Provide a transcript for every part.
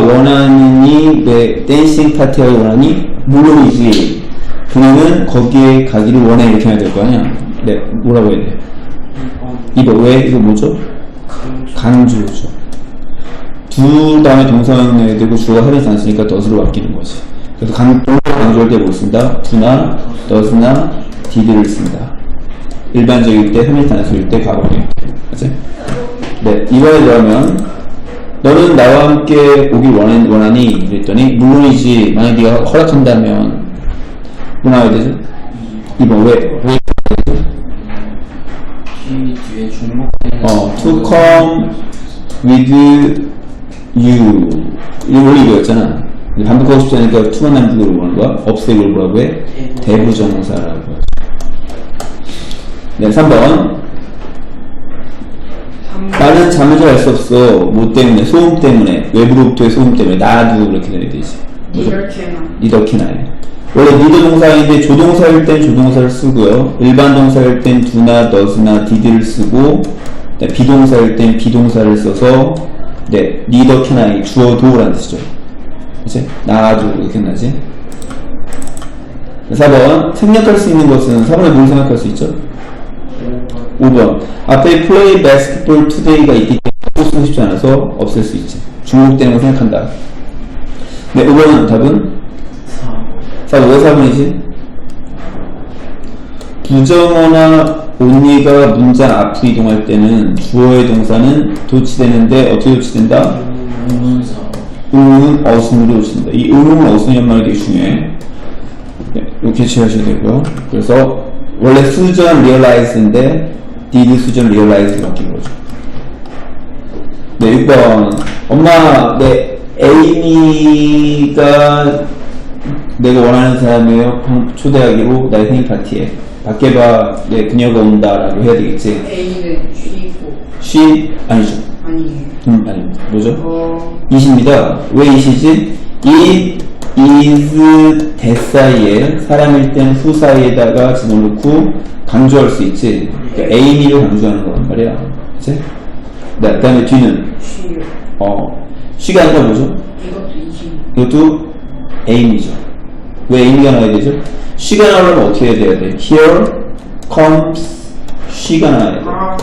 원하니 내 댄싱 파티가 원하니 물론이지. 그녀는 거기에 가기를 원해 이렇게 해야 될 거 아니야. 네 뭐라고 해야 돼? 이거 왜? 이거 뭐죠? 강주죠. 두 다음에 동사에 되고 주어가 하려지 않으니까 does로 바뀌는 거지. 그래서 강, 강조할 때 뭐 쓴다? do나 does나 did를 쓴다. 일반적일 때 안쓸 때 과거일 때. 그치? 네 이번에 그러면 너는 나와 함께 오길 원하, 원하니? 그랬더니 물론이지 만약 네가 허락한다면 뭐 나와야 되죠? 2번 왜? 왜? 어, to come with you 이거 원래 이거였잖아 반복하고 싶지 않으니까 to만 남기고 뭐하는 거야? 없애고 뭐라고 해? 대부정사라고 네 3번 나는 잠을 잘알수 없어. 뭐 때문에? 소음 때문에. 외부로부터의 소음 때문에. 나도 이렇게 돼야 되지? 이렇게나 니더키나이 원래 니더 동사인데 조동사일 땐 조동사를 쓰고요. 일반 동사일 땐 두나 너스나 디드를 쓰고 네, 비동사일 땐 비동사를 써서 네 니더키나이 주어도라는 뜻이죠. 그치? 나도 이렇게 나지? 4번. 생략할 수 있는 것은 4번에 뭘 생각할 수 있죠? 5번 앞에 play basketball today가 있기 때문에 쓰고 싶지 않아서 없앨 수 있지. 중복되는 거 생각한다. 네 5번은 답은? 4 4번 왜 4번이지? 부정어나 only가 문장 앞으로 이동할 때는 주어의 동사는 도치되는데 어떻게 도치된다? 음은 어순으로 도치된다. 이 음은 어순 연말이 되게 중요해. 네, 이렇게 취하셔야 되고요. 그래서 원래 수전 realize인데 did 수전 realize로 바뀐 거죠. 네 6번. 엄마 네 에이미가 내가 원하는 사람이에요. 형 초대하기로 나의 생일 파티에. 밖에 봐 네, 그녀가 온다라고 해야 되겠지? A는 쉬고. she 아니죠. 아니에요. 음 아닙니다. 뭐죠? 어. 이십니다. 왜 이시지? it is 대 사이에 사람일 땐 후 사이에다가 집어넣고 강조할 수 있지. 그러니까 A미를 강조하는 거란 말이야. 그치? 네, 그 다음에 뒤는 어 she가 아니라 뭐죠? 이것도 Am이죠. 왜 Am이가 나와야 되죠? she가 나오려면 어떻게 해야 돼야 돼? Here comes she가 나와야 돼. 아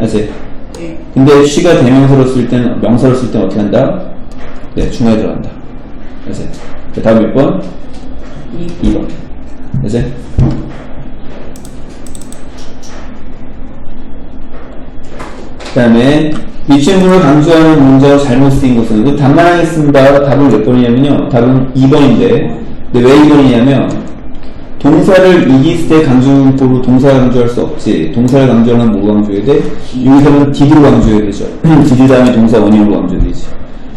알지? 네. 근데 she가 대명사로 쓸 때는 명사로 쓸 때는 어떻게 한다? 네, 중간에 들어간다. 그래서 그 다음 몇 번? 이 2번. 그래서 그 다음에 미친분을 강조하는 문장을 잘못 쓰인 것은 이거 단말하겠습니다. 답은 몇 번이냐면요. 답은 2번인데 근데 왜 2번이냐면 동사를 이기스 때 강조문법으로 동사를 강조할 수 없지. 동사를 강조하면 뭐 강조해야 돼? 여기서는 디드로 강조해야 되죠. 디드 다음에 동사 원형으로 강조해야 되지.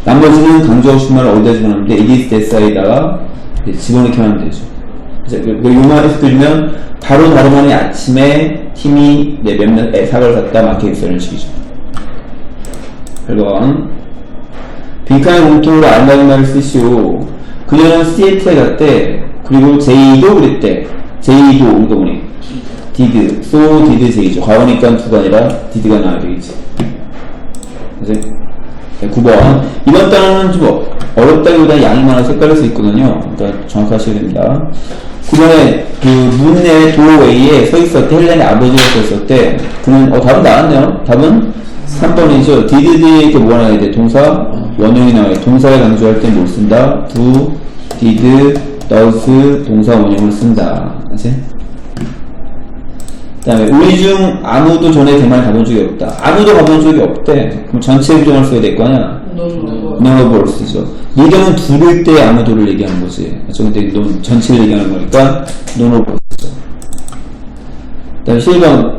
나머지는 강조하고 싶은 말을 어디다 집어넣는데 이기스 때 사이다가 집어넣기 하면 되죠. 그 요만해서 들면 바로 다름 아닌 아침에 팀이 네, 몇몇 사과를 갖다 마켓에 이런 식이죠. 8번 빈칸의 몸통으로 아름다운 말을 쓰시오. 그녀는 시애틀에 갔대. 그리고 제이도 그랬대. 제이도 이거 뭐니? 디드. 소 디드 제이죠. 과거니까 두가 아니라 디드가 나와야 되겠지. 그래서 네, 9번. 이번 단어는 좀 어- 어렵다기보다 양이 많아서 헷갈릴 수 있거든요. 그러니까 정확하셔야 됩니다. 9번에 그 문의 도어웨이에 서 있었대. 헬렌의 아버지가 서 있었대. 그는, 어, 답은 나왔네요. 답은 3번이죠. 디드디에게 뭐가 나와야 돼? 동사? 원형이 나와요. 동사를 강조할 때 뭘 쓴다? do, did, does, 동사 원형을 쓴다. 그치? 그 다음에 우리 중 아무도 전에 대만 가본 적이 없다. 아무도 가본 적이 없대. 그럼 전체 부정을 써야 될 거 아니야? us 쓰죠. 니들은 둘일 때 아무도를 얘기하는 거지. 그렇죠? 근데 넌 전체를 얘기하는 거니까 us 쓰죠. 그 다음에 7번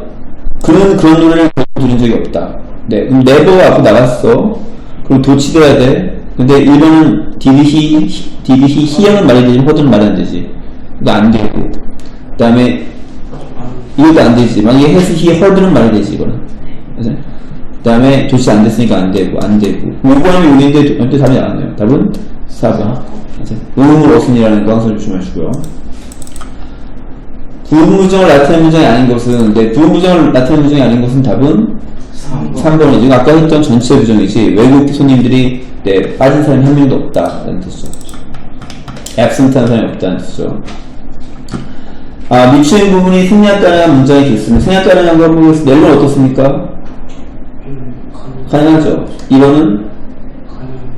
그는 그런 노래를 들은 적이 없다. 네, 그럼 never 앞으로 나갔어. 그리고 도치돼야 돼. 근데 1번은 did he, did he, he하면 말이 되지, 허드는 말이 안 되지. 이거 안 되고. 그 다음에 이것도 안 되지. 만약에 has he heard는 말이 되지, 이거는. 그래서 그 다음에 도치 안 됐으니까 안 되고, 안 되고. 요거하면 요인데, 현재 답이 나왔네요. 답은 4번. 의문을 어순이라는 거 항상 조심하시고요. 부분부정을 나타내는 문장이 아닌 것은, 네, 부분부정을 나타내는 문장이 아닌 것은 답은 3번 3번은 지금 아까 했던 전체 부정이지 외국 손님들이 네, 빠진 사람이 한 명도 없다라는 뜻이죠. absent한 사람이 없다는 뜻이죠. 아, 미치는 부분이 생략 가능한 문장이 됐으면 생략 가능한 거 보겠습니다. 넬은 어떻습니까? 가능하죠. 2번은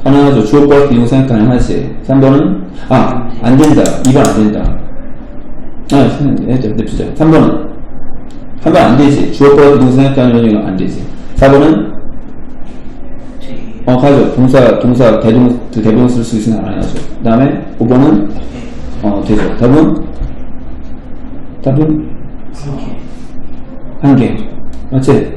가능하죠. 주어 플러스 비동 생략 가능하지. 3번은 아, 안 된다. 2번 안 된다. 아, 해도 냅시다. 3번은 3번 안 되지. 주어 플러스 비동 생략 가능하면 안 되지. 4번은 어, 가죠. 동사, 동사, 대동, 그 대동 쓸수 있으면 안 하죠. 그 다음에 5번은, 어, 되죠. 답은? 답은? 한 개. 맞지?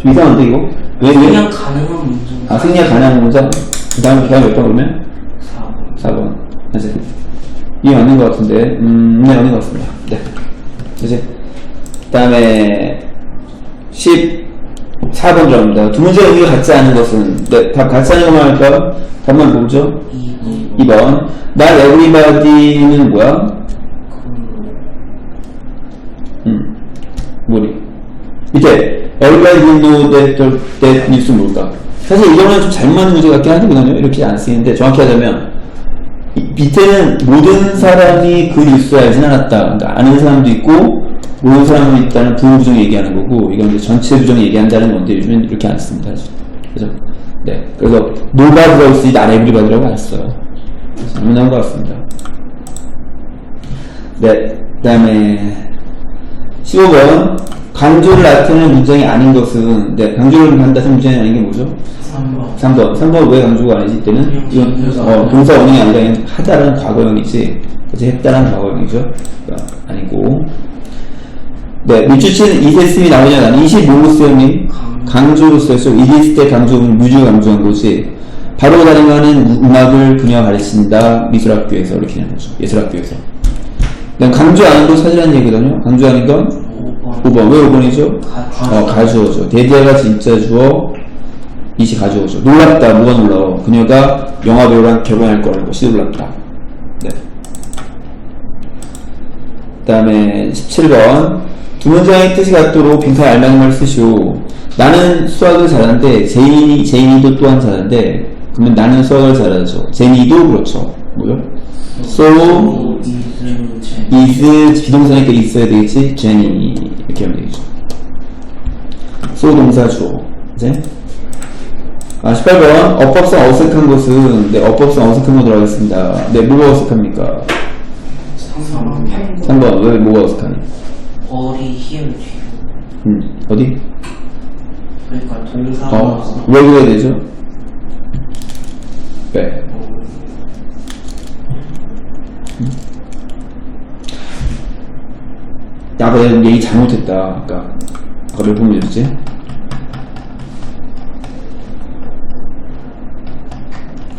좀 이상한데, 이거? 왜, 왜? 그냥 가능한 문제 아, 생략 가능한 문장? 그 다음에, 그몇번 그러면? 4번 4번. 맞지? 이게 맞는 것 같은데, 음, 네, 맞는 것 같습니다. 네. 그치? 그 다음에, 14번 들어갑니다. 두 문제의 의미가 같지 않은 것은, 네, 답 같지 않은 것만 할까요? 답만 보죠? 2번 2번. Not everybody는 뭐야? 음, 뭐니? will know that, that news는 뭘까? 사실 이거는 좀 잘못 맞는 문제 같긴 하거든요. 이렇게 안 쓰이는데, 정확히 하자면, 이- 밑에는 모든 사람이 그 뉴스 알진 않았다. 그러니까 아는 사람도 있고, 모르는 사람도 있다는 부부정 얘기하는 거고, 이건 이제 전체 부정 얘기한다는 건데, 요즘엔 이렇게 안 씁니다. 그죠? 네. 그래서, nobody라고 쓰지, not everybody라고 안 써요. 잘못 나온 것 같습니다. 네. 그 다음에, 15번. 강조를 나타내는 문장이 아닌 것은, 네. 강조를 한다는 문장이 아닌 게 뭐죠? 3번 3번. 3번 왜 강조가 아니지? 이때는? 이건, 어, 동사 원형이 아니라 그냥 하다라는 과거형이지. 그치? 했다라는 과거형이죠. 그러니까 아니고. 네, 밀주치는 이세스이 나오냐, 나는 25로 형님 강조로 쓰였죠. 이디스 때 강조는 뮤즈 강조한 거지. 바로 다른 거는 음악을 분야 가르친다. 미술학교에서. 이렇게 하는 거죠. 예술학교에서. 그다음 강조 안 한거 찾으라는 얘기거든요. 강조하는 건 5번 5번. 왜 5번이죠? 가주 어, 가주어죠. 대대가 진짜 주어, 이시 가주어죠. 놀랍다. 뭐가 놀라워? 그녀가 영화배우랑 결혼할 거라는 것이 놀랍다. 네. 그 다음에 17번. 두 문장의 뜻이 같도록 빙사 알맞은 말 쓰시오. 나는 수학을 잘하는데, 제인이, 제인이도 또한 잘하는데, 그러면 나는 수학을 잘하죠. 제니도 그렇죠. 뭐요? So, 이슬 is 비동사니까 있어야 되겠지? 제니. 이렇게 하면 되겠죠. so 동사 주어. 이제. 아, 18번. 어법상 어색한 것은, 네, 어법상 어색한 거 들어가겠습니다. 네, 뭐가 어색합니까? 3번 3번. 왜 뭐가 어색하니? 어리 히읗 뒤 음, 어디? 그러니까 동사가 어, 왜 그래야 되죠? 왜? 야, 내가 얘기 잘못했다. 아까. 아까 몇 번이었지?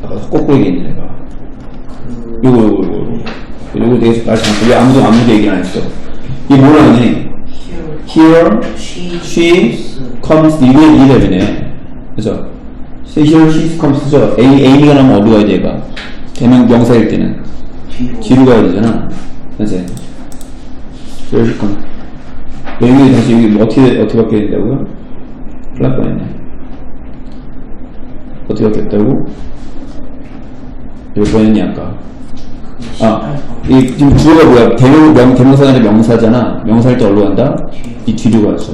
아까 거꾸로 얘기했네, 내가. 그 요거, 요거, 요거. 요거 되게 말 잘못했어. 왜 아무도 아무도 얘기 안 했어? 이게 뭐라 하니? 히읗 Here, she comes, 이게 이랩이네. 그죠? Here, she comes죠? A, Amy가 나오면 어디로 가야 돼, 얘가? 대명 명사일 때는. 뒤로 가야 되잖아. 그 comes. 여기 다시 여기 뭐 어떻게, 어떻게 바뀌어야 된다고요? 날 뻔했네. 어떻게 바뀌었다고? 여기 뭐였니, 아까? 아, 이 지금 주어가 뭐야? 대명, 명, 대명사가 아니라 명사잖아. 명사일 때 어디로 간다? 이 뒤로 가죠.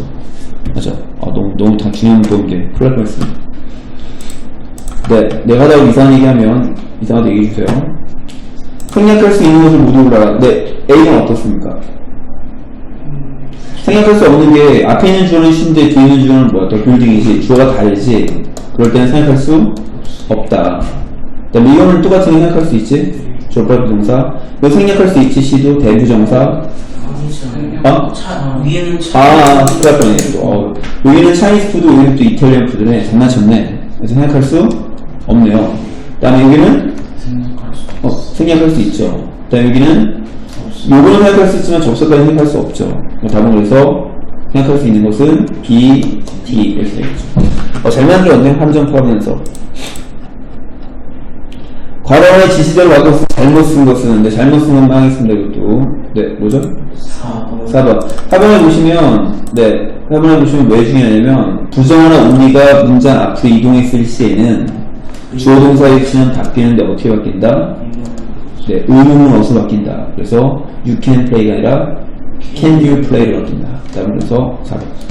맞아. 아, 너무, 너무 다 중요한 건데. 큰일 날 뻔했어. 네, 내가 다 이상한 얘기 하면, 이상하다 얘기해주세요. 생략할 수 있는 것을 모두 골라라. 네, A는 어떻습니까? 생략할 수 없는 게, 앞에 있는 주어는 신데, 뒤에 있는 주어는 뭐야? 더 빌딩이지. 주어가 다르지. 그럴 때는 생략할 수 없다. 그 다음에 이거는 똑같이 생략할 수 있지? 주어과 부정사. 이거 생략할 수 있지? 시도 대부정사. 아니죠 어? 차 위에는 차 아, 큰일 날 뻔해. 어, 여기는 차이니스 푸드, 여기는 또 이탈리안 푸드네. 장난쳤네. 그래서 생각할 수 없네요. 그 다음에 여기는, 생각할 수 어, 생략할 수 있죠. 그 다음에 여기는, 요거는 생각할 수 있지만 접속까지 생각할 수 없죠. 답은 그래서 생각할 수 있는 것은 B, D S. 어, 잘 만들었네, 함정 포함해서. 과거의 지시대로 와도 잘못 쓴것 쓰는데 잘못 쓰면 망했습니다 이것도 네 뭐죠? 4번 4번 4번을 보시면 네 4번을 보시면 왜 중요하냐면 부정하는 언니가 문장 앞으로 이동했을 시에는 주어 동사의 수는 바뀌는데 어떻게 바뀐다? 음. 네 의문은 어디서 바뀐다 그래서 you can play가 아니라 Can you play? 여기입니다. 자, 그래서 4번.